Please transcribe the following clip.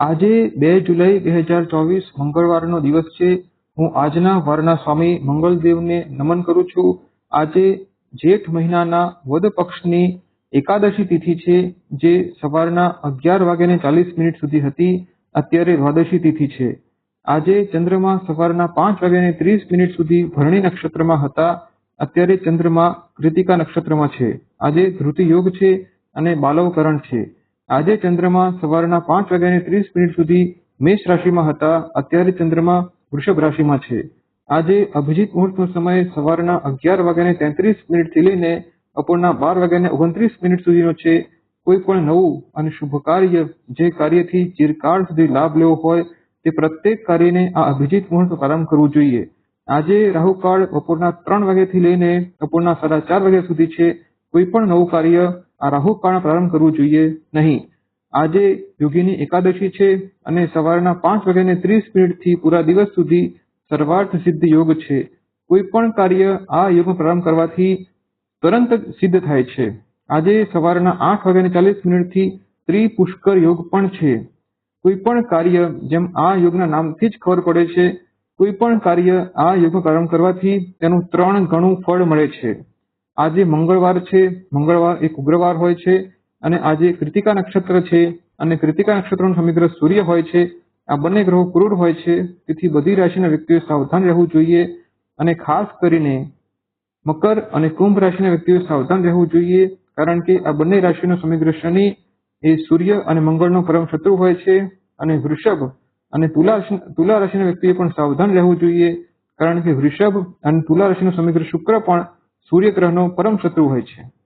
આજે બે જુલાઈ બે હજાર ચોવીસ મંગળવારનો દિવસ છે. હું આજના વારના સ્વામી મંગળદેવને નમન કરું છું. આજે જેઠ મહિનાના વદ પક્ષની એકાદશી તિથિ છે, જે સવારના અગિયાર વાગ્યાને ચાલીસ મિનિટ સુધી હતી. અત્યારે દ્વાદશી તિથિ છે. આજે ચંદ્રમા સવારના પાંચ વાગ્યાને ત્રીસ મિનિટ સુધી ભરણી નક્ષત્રમાં હતા. અત્યારે ચંદ્રમા કૃતિકા નક્ષત્રમાં છે. આજે ધૃતિ યોગ છે અને બાલવકરણ છે. આજે ચંદ્રમા સવારના પાંચ વાગ્યાને ત્રીસ મિનિટ સુધી મેષ રાશિમાં હતા. અત્યારે ચંદ્રમા વૃષભ રાશિમાં છે. આજે અભિજીત મુહૂર્તનો સમય સવારના અગિયાર વાગ્યાને તેત્રીસ મિનિટથી લઈને બપોરના બાર વાગ્યાને ઓગણત્રીસ મિનિટ સુધીનો છે. કોઈ પણ નવું અને શુભ કાર્ય, જે કાર્યથી ચિરકાળ સુધી લાભ લેવો હોય, તે પ્રત્યેક કાર્યને આ અભિજીત મુહૂર્ત પ્રારંભ કરવું જોઈએ. આજે રાહુકાળ બપોરના ત્રણ વાગ્યાથી લઈને બપોરના સાડા ચાર વાગ્યા સુધી છે. કોઈ પણ નવું કાર્ય આ રાહુકાળમાં પ્રારંભ કરવું જોઈએ નહીં. આજે યોગીની એકાદશી છે અને સવારના પાંચ વાગ્યાને ત્રીસ મિનિટથી પૂરા દિવસ સુધી સર્વાર્થ સિદ્ધ યોગ છે. કોઈ પણ કાર્ય આ યોગ પ્રારંભ કરવાથી તુરંત સિદ્ધ થાય છે. આજે સવારના આઠ વાગ્યાને ચાલીસ મિનિટથી ત્રિપુષ્કર યોગ પણ છે. કોઈ પણ કાર્ય જેમ આ યોગના નામથી જ ખબર પડે છે કોઈ પણ કાર્ય આ યોગનો પ્રારંભ કરવાથી તેનું ત્રણ ગણું ફળ મળે છે. આજે મંગળવાર છે, મંગળવાર એક ઉગ્રવાર હોય છે અને આજે કૃતિકા નક્ષત્ર છે અને કૃતિકા નક્ષત્રનો સમગ્ર સૂર્ય હોય છે. આ બંને ગ્રહો ક્રૂર હોય છે, તેથી બધી રાશિના વ્યક્તિઓ સાવધાન રહેવું જોઈએ અને ખાસ કરીને મકર અને કુંભ રાશિના વ્યક્તિઓ સાવધાન રહેવું જોઈએ, કારણ કે આ બંને રાશિનો સમીગ્ર શનિ એ સૂર્ય અને મંગળનો પરમ શત્રુ હોય છે અને વૃષભ અને તુલા તુલા રાશિના વ્યક્તિએ પણ સાવધાન રહેવું જોઈએ, કારણ કે વૃષભ અને તુલા રાશિનો સમીગ્ર શુક્ર પણ સૂર્ય ગ્રહનો પરમ શત્રુ હોય છે.